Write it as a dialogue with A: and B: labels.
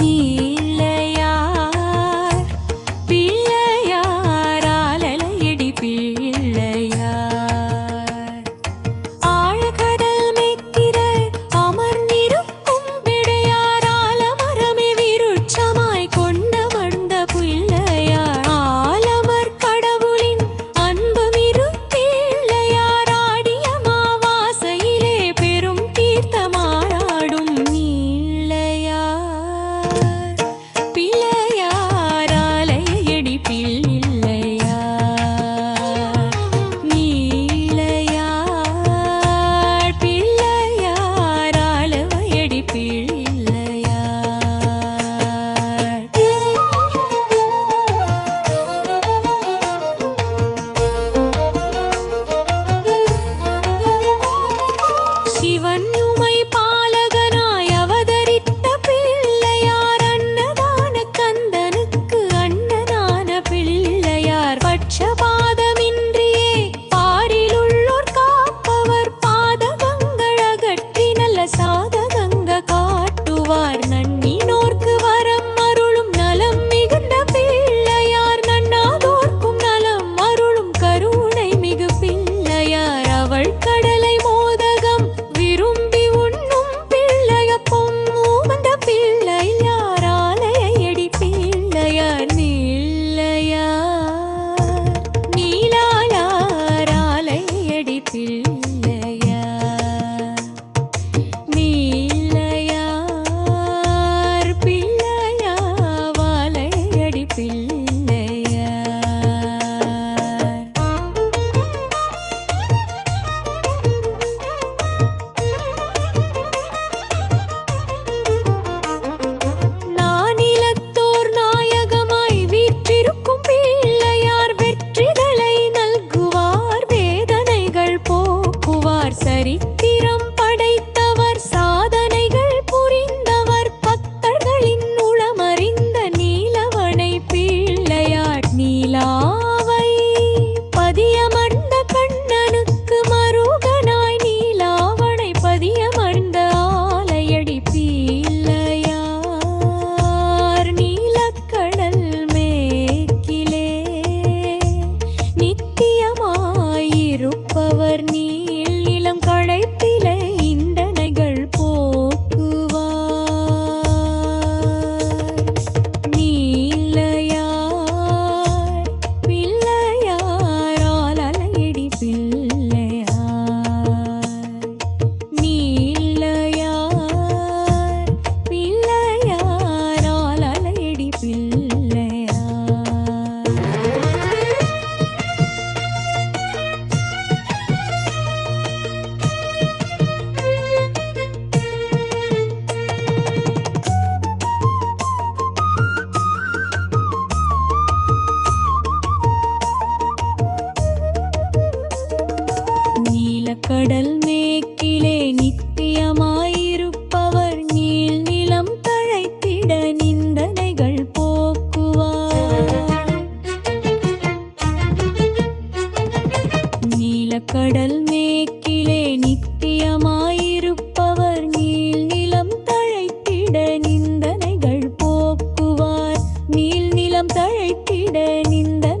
A: ನೀ கடல் மேக்கிலே நித்தியமாயிருப்பவர். நீல் நிலம் தழைத்திட நிந்தனைகள் போக்குவார். நீல் நிலம் தழைத்திட நிந்த